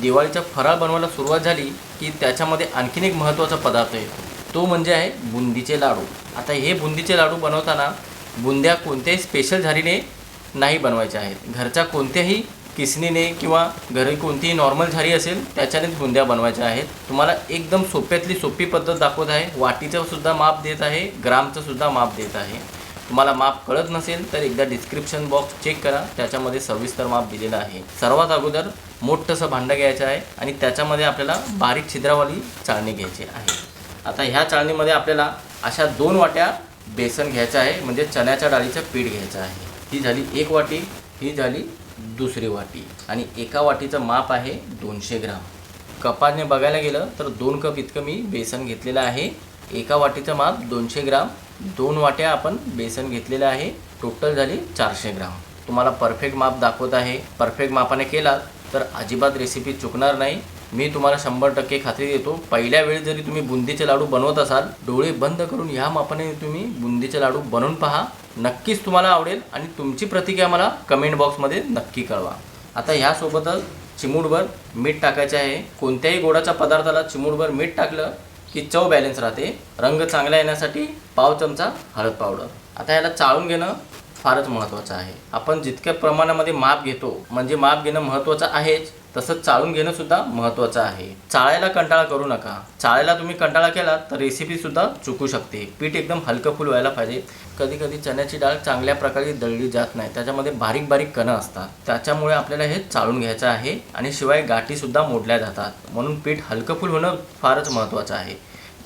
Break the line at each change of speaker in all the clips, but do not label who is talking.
दिवाळीचा फराळ बनवायला सुरुवात झाली की त्याच्यामध्ये आणखीन एक महत्त्वाचा पदार्थ आहे. तो म्हणजे आहे बुंदीचे लाडू. आता हे बुंदीचे लाडू बनवताना बुंद्या कोणत्याही स्पेशल झारीने नाही बनवायच्या आहेत. घरच्या कोणत्याही किसनीने किंवा घरी कोणतीही नॉर्मल झारी असेल त्याच्यानेच बुंद्या बनवायच्या आहेत. तुम्हाला एकदम सोप्यातली सोपी पद्धत दाखवत आहे. वाटीचं सुद्धा माप देत आहे ग्रामचं सुद्धा माप देत आहे. तुम्हाला माप कळत नसेल तर एकदा डिस्क्रिप्शन बॉक्स चेक करा. त्याच्यामध्ये सविस्तर माप दिलेलं आहे. सर्वात अगोदर मोठंसं भांडं घ्यायचं आहे आणि त्याच्यामध्ये आपल्याला बारीक छिद्रावाली चाळणी घ्यायची आहे. आता ह्या चाळणीमध्ये आपल्याला अशा दोन वाट्या बेसन घ्यायचं आहे म्हणजे चण्याच्या डाळीचं पीठ घ्यायचं आहे. ही झाली एक वाटी ही झाली दुसरी वाटी आणि एका वाटीचं माप आहे दोनशे ग्राम. कपाने बघायला गेलं तर दोन कप इतकं मी बेसन घेतलेलं आहे. एका वाटीचं माप दोनशे ग्राम. दोन वाट्या आपण बेसन घेतलेलं आहे. टोटल झाली चारशे ग्राम. तुम्हाला परफेक्ट माप दाखवत आहे. परफेक्ट मापाने केलात तर अजिबात रेसिपी चुकणार नाही. मी तुम्हाला शंभर टक्के खात्री देतो. पहिल्या वेळी जरी तुम्ही बुंदीचे लाडू बनवत असाल डोळे बंद करून ह्या मापाने तुम्ही बुंदीचे लाडू बनवून पहा. नक्कीच तुम्हाला आवडेल आणि तुमची प्रतिक्रिया मला कमेंट बॉक्समध्ये नक्की कळवा. आता ह्यासोबतच चिमूटभर मीठ टाकायचे आहे. कोणत्याही गोडाच्या पदार्थाला चिमूटभर मीठ टाकलं की चव बॅलन्स राहते. रंग चांगला येण्यासाठी पाव चमचा हळद पावडर आता याला चाळून घेणं फारच महत्त्वाचं आहे. आपण जितक्या प्रमाणामध्ये माप घेतो म्हणजे माप घेणं महत्त्वाचं आहेच. तसंच चाळून घेणं सुद्धा महत्त्वाचं आहे. चाळायला कंटाळा करू नका. चाळायला तुम्ही कंटाळा केला तर रेसिपी सुद्धा चुकू शकते. पीठ एकदम हलकं फुल व्हायला पाहिजे. कधी कधी चण्याची डाळ चांगल्या प्रकारे दळली जात नाही. त्याच्यामध्ये बारीक बारीक कणं असतात. त्याच्यामुळे आपल्याला हे चाळून घ्यायचं आहे आणि शिवाय गाठी सुद्धा मोडल्या जातात. म्हणून पीठ हलकं फुल होणं फारच महत्त्वाचं आहे.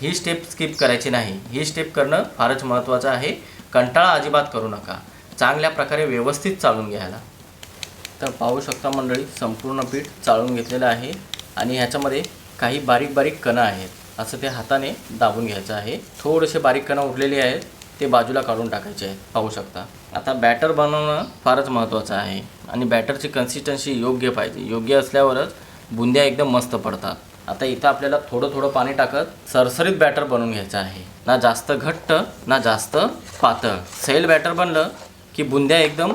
ही स्टेप स्किप करायची नाही. ही स्टेप करणं फारच महत्त्वाचं आहे. कंटाळा अजिबात करू नका. चांगल्या प्रकारे व्यवस्थित चाळून घ्यायला. तर पाहू शकता मंडळी संपूर्ण पीठ चाळून घेतलेलं आहे आणि ह्याच्यामध्ये काही बारीक बारीक कणं आहेत. असं ते हाताने दाबून घ्यायचं आहे. थोडेसे बारीक कणं उरलेले आहेत ते बाजूला काढून टाकायचे आहेत. पाहू शकता. आता बॅटर बनवणं फारच महत्त्वाचं आहे आणि बॅटरची कन्सिस्टन्सी योग्य पाहिजे. योग्य असल्यावरच बुंद्या एकदम मस्त पडतात. आता इथं आपल्याला थोडं थोडं पाणी टाकत सरसरीत बॅटर बनवून घ्यायचं आहे. ना जास्त घट्ट ना जास्त पातळ. सैल बॅटर बनलं की बुंद्या एकदम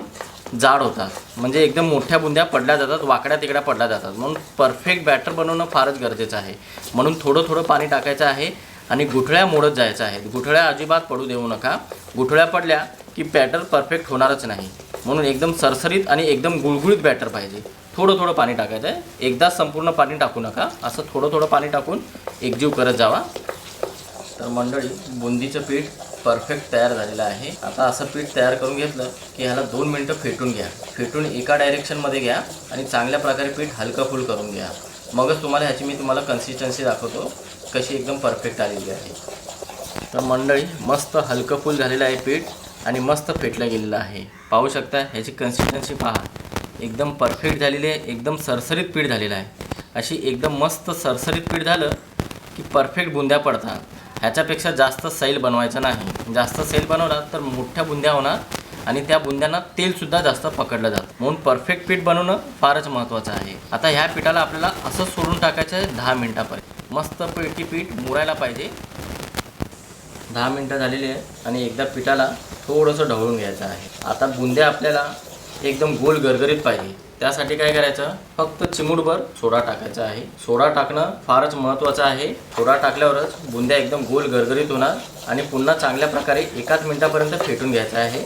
जाड होतात. म्हणजे एकदम मोठ्या बुंद्या पडल्या जातात वाकड्या तिकड्या पडल्या जातात. म्हणून परफेक्ट बॅटर बनवणं फारच गरजेचं आहे. म्हणून थोडं थोडं पाणी टाकायचं आहे आणि गुठळ्या मोडत जायचं आहे. गुठळ्या अजिबात पडू देऊ नका. गुठळ्या पडल्या की बॅटर परफेक्ट होणारच नाही. म्हणून एकदम सरसरीत आणि एकदम गुळगुळीत बॅटर पाहिजे. थोडं थोडं पाणी टाकायचं आहे. एकदा संपूर्ण पाणी टाकू नका. असं थोडं थोडं पाणी टाकून एकजीव करत जावा. तर मंडळी बुंदीचं पीठ परफेक्ट तयार झालेला आहे. आता असं पीठ तयार करून घेतलं की ह्याला दोन मिनटं फेटून घ्या. फेटून एका डायरेक्शनमध्ये घ्या आणि चांगल्या प्रकारे पीठ हलकं फुल करून घ्या. मगच तुम्हाला ह्याची मी तुम्हाला कन्सिस्टन्सी दाखवतो कशी एकदम परफेक्ट आलेली आहे. तर मंडळी मस्त हलकं फुल झालेलं आहे पीठ आणि मस्त फेटलं गेलेलं आहे. पाहू शकता ह्याची कन्सिस्टन्सी पहा. एकदम परफेक्ट झालेली आहे एकदम सरसरीत पीठ झालेलं आहे. अशी एकदम मस्त सरसरीत पीठ झालं की परफेक्ट बुंद्या पडतात. ह्याच्यापेक्षा जास्त सैल बनवायचं नाही. जास्त सैल बनवला तर मोठ्या बुंद्या होणार आणि त्या बुंद्यांना तेलसुद्धा जास्त पकडलं जातं. म्हणून परफेक्ट पीठ बनवणं फारच महत्त्वाचं आहे. आता ह्या पिठाला आपल्याला असं सोडून टाकायचं आहे दहा मिनटापर्यंत. मस्त पिठी पीठ मुरायला पाहिजे. दहा मिनटं झालेली आहे आणि एकदा पिठाला थोडंसं ढवळून घ्यायचं आहे. आता बुंद्या आपल्याला एकदम गोल गरगरीत पाहिजे. त्यासाठी काय करायचं? फक्त चिमूटभर सोडा टाकायचा आहे. सोडा टाकणं फारच महत्त्वाचं आहे. सोडा टाकल्यावरच बुंद्या एकदम गोल गरगरीत होणार आणि पुन्हा चांगल्या प्रकारे एकाच मिनटापर्यंत फेटून घ्यायचं आहे.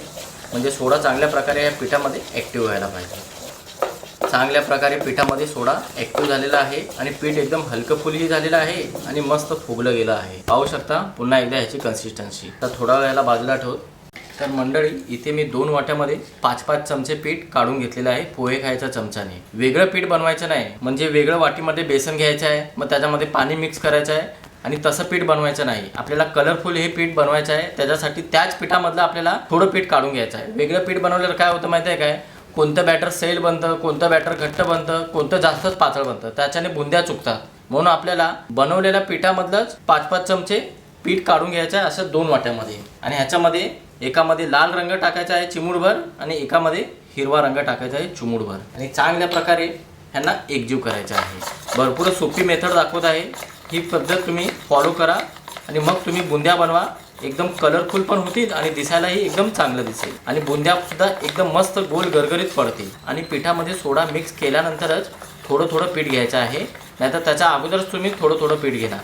म्हणजे सोडा चांगल्या प्रकारे या पिठामध्ये ॲक्टिव्ह व्हायला पाहिजे. चांगल्या प्रकारे पिठामध्ये सोडा ॲक्टिव्ह झालेला आहे आणि पीठ एकदम हलकं फुलही झालेलं आहे आणि मस्त फुगलं गेलं आहे. पाहू शकता पुन्हा एकदा ह्याची कन्सिस्टन्सी तर थोडा वेळाला बाजूला ठेवत तर मंडळी इथे मी दोन वाट्यामध्ये पाच पाच चमचे पीठ काढून घेतलेलं आहे पोहे खायच्या चमच्याने. वेगळं पीठ बनवायचं नाही म्हणजे वेगळं वाटीमध्ये बेसन घ्यायचं आहे मग त्याच्यामध्ये पाणी मिक्स करायचं आहे आणि तसं पीठ बनवायचं नाही. आपल्याला कलरफुल हे पीठ बनवायचं आहे त्याच्यासाठी त्याच पिठामधलं आपल्याला थोडं पीठ काढून घ्यायचं आहे. वेगळं पीठ बनवल्यावर काय होतं माहिती आहे काय? कोणतं बॅटर सैल बनतं कोणतं बॅटर घट्ट बनतं कोणतं जास्तच पातळ बनतं त्याच्याने बुंद्या चुकतात. म्हणून आपल्याला बनवलेल्या पिठामधलंच पाच पाच चमचे पीठ काढून घ्यायचं आहे असं दोन वाट्यामध्ये. आणि ह्याच्यामध्ये एकामध्ये लाल रंग टाकायचा आहे चिमूडभर आणि एकामध्ये हिरवा रंग टाकायचा आहे चिमूडभर आणि चांगल्या प्रकारे ह्यांना एकजीव करायचा आहे. भरपूर सोपी मेथड दाखवत आहे. ही पद्धत तुम्ही फॉलो करा आणि मग तुम्ही बुंद्या बनवा. एकदम कलरफुल पण होतील आणि दिसायलाही एकदम चांगलं दिसेल. आणि बुंद्यासुद्धा एकदम मस्त गोल गरगरीत पडतील. आणि पिठामध्ये सोडा मिक्स केल्यानंतरच थोडं थोडं पीठ घ्यायचं आहे. नाहीतर त्याच्या अगोदरच तुम्ही थोडं थोडं पीठ घेणार.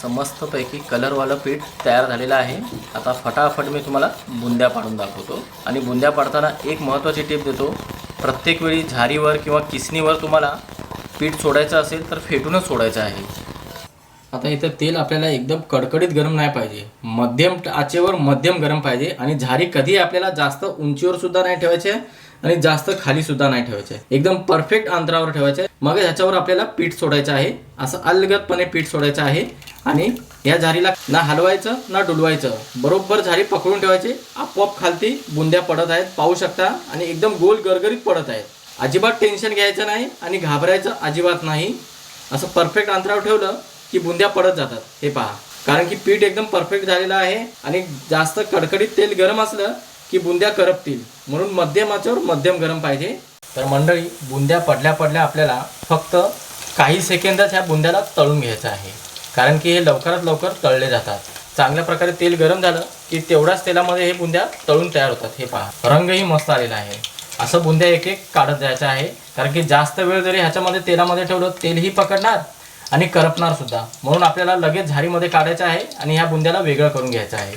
असं मस्तपैकी कलरवालं पीठ तयार झालेलं आहे. आता फटाफट मी तुम्हाला बुंद्या पाडून दाखवतो. आणि बुंद्या पाडताना एक महत्त्वाची टीप देतो. प्रत्येक वेळी झारीवर किंवा किसनीवर तुम्हाला पीठ सोडायचं असेल तर फेटूनच सोडायचं आहे. आता इथं तेल आपल्याला एकदम कडकडीत गरम नाही पाहिजे. मध्यम आचेवर मध्यम गरम पाहिजे. आणि झारी कधी आपल्याला जास्त उंचीवर सुद्धा नाही ठेवायचे आणि जास्त खाली सुद्धा नाही ठेवायचे. एकदम परफेक्ट अंतरावर ठेवायचे. मग ह्याच्यावर आपल्याला पीठ सोडायचं आहे. असं अलगदपणे पीठ सोडायचं आहे. आणि या झारीला ना हलवायचं ना डुलवायचं. बरोबर झारी पकडून ठेवायची. आपोआप खालती बुंद्या पडत आहेत. पाहू शकता. आणि एकदम गोल गरगरीत पडत आहेत. अजिबात टेन्शन घ्यायचं नाही आणि घाबरायचं अजिबात नाही. असं परफेक्ट अंतरावर ठेवलं की बुंद्या पडत जातात. हे पहा. कारण की पीठ एकदम परफेक्ट झालेलं आहे. आणि जास्त कडकडीत तेल गरम असलं की बुंद्या करपतील. म्हणून मध्यम आचेवर मध्यम गरम पाहिजे. तर मंडळी बुंद्या पडल्या पडल्या आपल्याला फक्त काही सेकंदच ह्या बुंद्याला तळून घ्यायचं आहे. कारण की हे लवकरात लवकर तळले जातात. चांगल्या प्रकारे तेल गरम झालं की तेवढ्याच तेलामध्ये हे बुंद्या तळून तयार होतात. हे पहा रंगही मस्त आलेला आहे. असं बुंद्या एक एक काढत जायचं आहे. कारण की जास्त वेळ जरी ह्याच्यामध्ये तेलामध्ये ठेवलं तेलही पकडणार आणि करपणार सुद्धा. म्हणून आपल्याला लगेच झारीमध्ये काढायचं आहे आणि ह्या बुंद्याला वेगळं करून घ्यायचं आहे.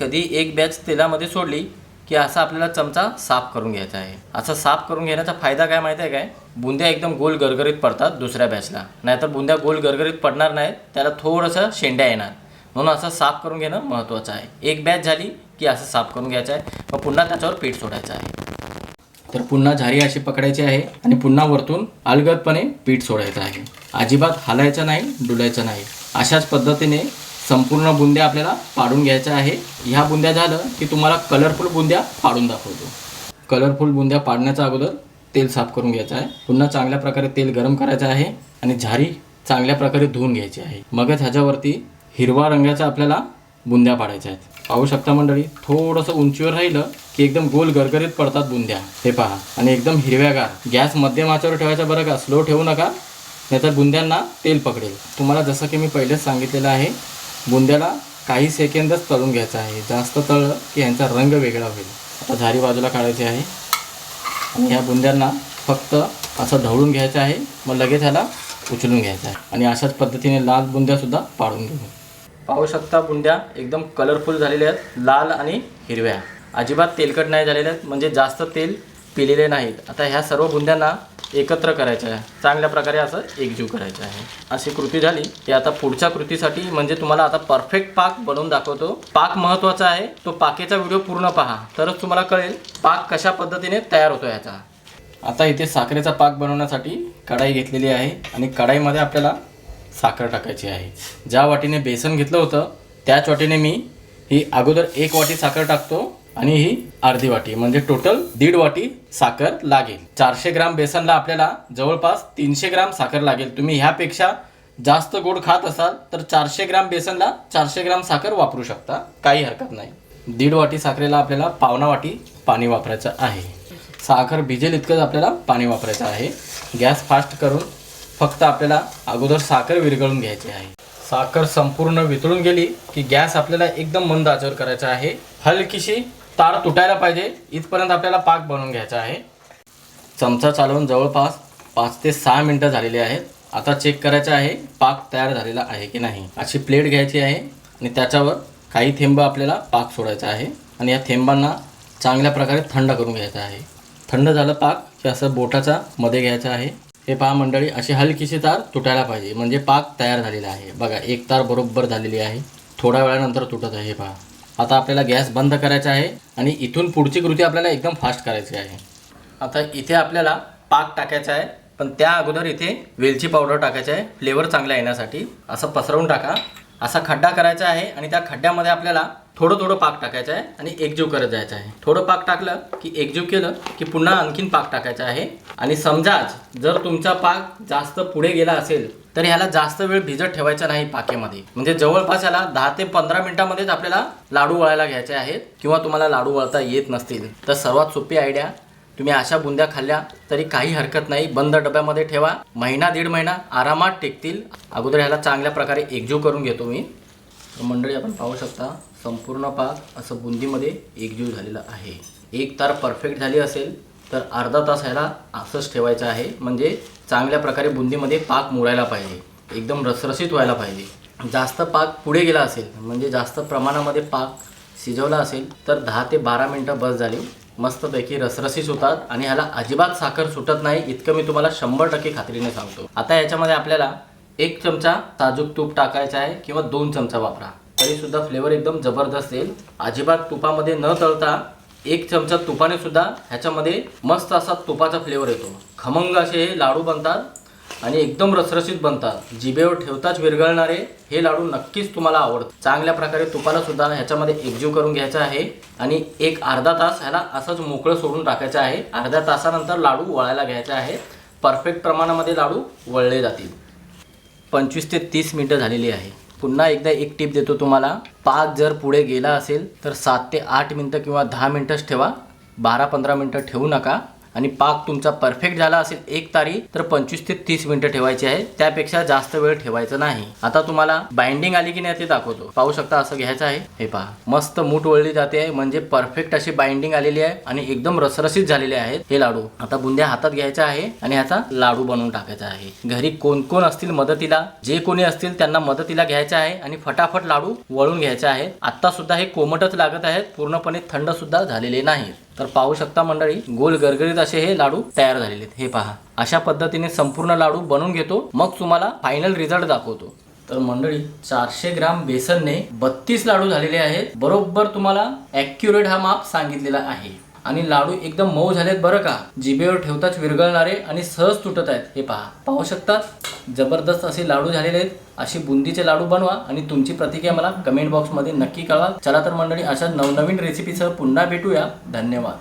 कधी एक बॅच तेलामध्ये सोडली की असा आपल्याला चमचा साफ करून घ्यायचा आहे. असा साफ करून घेण्याचा फायदा काय माहिती आहे काय? बुंद्या एकदम गोल गरगरीत पडतात दुसऱ्या बॅचला नाहीतर बुंद्या गोल गरगरीत पडणार नाहीत त्याला थोडंसं शेंड्या येणार. म्हणून असं साफ करून घेणं महत्त्वाचं आहे. एक बॅच झाली की असं साफ करून घ्यायचं आहे. मग पुन्हा त्याच्यावर पीठ सोडायचं आहे. तर पुन्हा झारी अशी पकडायची आहे आणि पुन्हा वरतून अलगदपणे पीठ सोडायचं आहे. अजिबात हलायचं नाही डुलायचं नाही. अशाच पद्धतीने संपूर्ण बुंद्या आपल्याला पाडून घ्यायच्या आहे. ह्या बुंद्या झालं की तुम्हाला कलरफुल बुंद्या पाडून दाखवतो. कलरफुल बुंद्या पाडण्याच्या अगोदर तेल साफ करून घ्यायचं आहे. पुन्हा चांगल्या प्रकारे तेल गरम करायचं आहे आणि झारी चांगल्या प्रकारे धुवून घ्यायची आहे. मगच ह्याच्यावरती हिरवा रंगाच्या आपल्याला बुंद्या पाडायच्या आहेत. पाहू शकता मंडळी थोडंसं उंचीवर राहिलं की एकदम गोल गरगरीत पडतात बुंद्या. हे पहा. आणि एकदम हिरव्यागार. गॅस मध्यम आचेवर ठेवायचा बरं का? स्लो ठेवू नका. नाहीतर बुंद्यांना तेल पकडेल. तुम्हाला जसं की मी पहिलेच सांगितलेलं आहे बुंद्याला काही सेकंदच तळून घ्यायचं आहे. जास्त तळलं की ह्यांचा रंग वेगळा होईल. आता झारी बाजूला काढायची आहे. आणि ह्या बुंद्यांना फक्त असं ढवळून घ्यायचं आहे. मग लगेच ह्याला उचलून घ्यायचं आहे. आणि अशाच पद्धतीने लाल बुंद्यासुद्धा पाडून घेऊ. पाहू शकता बुंद्या एकदम कलरफुल झालेल्या आहेत. लाल आणि हिरव्या. अजिबात तेलकट नाही झालेल्या आहेत. म्हणजे जास्त तेल पिलेले नाहीत. आता ह्या सर्व बुंद्यांना एकत्र करायचं आहे. चांगल्या प्रकारे असं एकजीव करायचं आहे. अशी कृती झाली. की आता पुढच्या कृतीसाठी म्हणजे तुम्हाला आता परफेक्ट पाक बनवून दाखवतो. पाक महत्त्वाचा आहे. तो पाकेचा व्हिडिओ पूर्ण पहा. तरच तुम्हाला कळेल पाक कशा पद्धतीने तयार होतो याचा. आता इथे साखरेचा पाक बनवण्यासाठी कढाई घेतलेली आहे आणि कढाईमध्ये आपल्याला साखर टाकायची आहे. ज्या वाटीने बेसन घेतलं होतं त्याच वाटीने मी ही अगोदर एक वाटी साखर टाकतो. आणि ही अर्धी वाटी म्हणजे टोटल दीड वाटी साखर लागेल. चारशे ग्राम बेसनला आपल्याला जवळपास तीनशे ग्राम साखर लागेल. तुम्ही ह्यापेक्षा जास्त गोड खात असाल तर चारशे ग्राम बेसनला चारशे ग्राम साखर वापरू शकता. काही हरकत नाही. दीड वाटी साखरेला आपल्याला पावणा वाटी पाणी वापरायचं आहे. साखर भिजेल इतकंच आपल्याला पाणी वापरायचं आहे. गॅस फास्ट करून फक्त आपल्याला अगोदर साखर विरघळून घ्यायची आहे. साखर संपूर्ण वितळून गेली की गॅस आपल्याला एकदम मंद आचर करायचा आहे. हलकीशी तार तुटायला पाहिजे. इथपर्यंत आपल्याला पाक बनवून घ्यायचा आहे. चमचा चालवून जवळपास पाच ते सहा मिनटं झालेली आहेत. आता चेक करायचं आहे पाक तयार झालेला आहे की नाही. अशी प्लेट घ्यायची आहे आणि त्याच्यावर काही थेंब आपल्याला पाक सोडायचा आहे. आणि या थेंबांना चांगल्या प्रकारे थंड करून घ्यायचा आहे. थंड झालं पाक की असं बोटाचा मध्ये घ्यायचं आहे. हे पहा मंडळी अशी हलकीशी तार तुटायला पाहिजे. म्हणजे पाक तयार झालेला आहे. बघा एक तार बरोबर झालेली आहे. थोड्या वेळानंतर तुटत आहे हे पहा. आता आपल्याला गॅस बंद करायचा आहे आणि इथून पुढची कृती आपल्याला एकदम फास्ट करायची आहे. आता इथे आपल्याला पाक टाकायचा आहे पण त्या अगोदर इथे वेलची पावडर टाकायची आहे फ्लेवर चांगला येण्यासाठी. असं पसरवून टाका. असा खड्डा करायचा आहे आणि त्या खड्ड्यामध्ये आपल्याला थोडं थोडं पाक टाकायचं आहे आणि एकजीव करत जायचं आहे. थोडं पाक टाकलं की एकजीव केलं की पुन्हा आणखीन पाक टाकायचा आहे. आणि समजाच जर तुमचा पाक जास्त पुढे गेला असेल तर ह्याला जास्त वेळ भिजत ठेवायचा नाही पाकेमध्ये. म्हणजे जवळपास ह्याला दहा ते पंधरा मिनिटामध्येच आपल्याला लाडू वळायला घ्यायचे आहेत किंवा तुम्हाला लाडू वळता येत नसतील. तर सर्वात सोपी आयडिया तुम्ही अशा बुंद्या खाल्ल्या तरी काही हरकत नाही. बंद डब्यामध्ये ठेवा. महिना दीड महिना आरामात टेकतील. अगोदर ह्याला चांगल्या प्रकारे एकजीव करून घेतो मी. तर मंडळी आपण पाहू शकता. संपूर्ण पाक असं बुंदीमध्ये एकजीव झालेला आहे. एक तार परफेक्ट झाली असेल तर अर्धा तास ह्याला असंच ठेवायचं आहे. म्हणजे चांगल्या प्रकारे बुंदीमध्ये पाक मुरायला पाहिजे. एकदम रसरसीत व्हायला पाहिजे. जास्त पाक पुढे गेला असेल म्हणजे जास्त प्रमाणामध्ये पाक शिजवला असेल तर दहा ते बारा मिनटं बस झाली. मस्तपैकी रसरसीच होतात आणि ह्याला अजिबात साखर सुटत नाही इतकं मी तुम्हाला शंभर टक्के खात्रीने सांगतो. आता याच्यामध्ये आपल्याला एक चमचा साजूक तूप टाकायचा आहे किंवा दोन चमचा वापरा. तरीसुद्धा फ्लेवर एकदम जबरदस्त येईल. अजिबात तुपामध्ये न तळता एक चमचा तुपाने सुद्धा ह्याच्यामध्ये मस्त असा तुपाचा फ्लेवर येतो. खमंग असे हे लाडू बनतात आणि एकदम रसरशीत बनतात. जिभेवर ठेवताच विरघळणारे हे लाडू नक्कीच तुम्हाला आवडतात. चांगल्या प्रकारे तुपाला सुद्धा ह्याच्यामध्ये एकजीव करून घ्यायचा आहे आणि एक अर्धा तास ह्याला असंच मोकळं सोडून टाकायचं आहे. अर्ध्या तासानंतर लाडू वळायला घ्यायचे आहे परफेक्ट प्रमाणामध्ये लाडू वळले जातील. पंचवीस ते तीस मिनटं झालेली आहे. पुन्हा एकदा एक टीप देतो तुम्हाला. पाक जर पुढे गेला असेल तर सात ते आठ मिनटं किंवा दहा मिनटंच ठेवा. बारा पंधरा मिनटं ठेवू नका. आणि पाक तुमचा परफेक्ट झाला असेल एक तारी तर पंचवीस ते तीस मिनटं ठेवायची आहे. त्यापेक्षा जास्त वेळ ठेवायचं नाही. आता तुम्हाला बाइंडिंग आली की नाही ते दाखवतो. पाहू शकता असं घ्यायचं आहे. हे पहा. मस्त मूठ वळली जाते आहे. म्हणजे परफेक्ट अशी बाइंडिंग आलेली आहे आणि एकदम रसरसीत झालेले आहेत हे लाडू. आता बुंद्या हातात घ्यायचा आहे आणि ह्याचा लाडू बनवून टाकायचा आहे. घरी कोण कोण असतील मदतीला? जे कोणी असतील त्यांना मदतीला घ्यायचं आहे आणि फटाफट लाडू वळून घ्यायचा आहे. आता सुद्धा हे कोमटच लागत आहेत. पूर्णपणे थंड सुद्धा झालेले नाहीत. तर पाहू शकता मंडळी गोल गरगरीत असे हे लाडू तयार झालेले आहेत. हे पहा. अशा पद्धतीने संपूर्ण लाडू बनवून घेतो. मग तुम्हाला फायनल रिझल्ट दाखवतो. तर मंडळी चारशे ग्राम बेसनने बत्तीस लाडू झालेले आहेत. बरोबर तुम्हाला ॲक्युरेट हा माप सांगितलेला आहे. आणि लाडू एकदम मऊ झालेत बरं का? जिभेवर ठेवताच विरघळणारे आणि सहज तुटत आहेत. हे पहा. पाहू शकतात जबरदस्त असे लाडू झालेले आहेत. अशी बुंदीचे लाडू बनवा आणि तुमची प्रतिक्रिया मला कमेंट बॉक्समध्ये नक्की कळवा. चला तर मंडळी अशा नवनवीन रेसिपीसह पुन्हा भेटूया. धन्यवाद.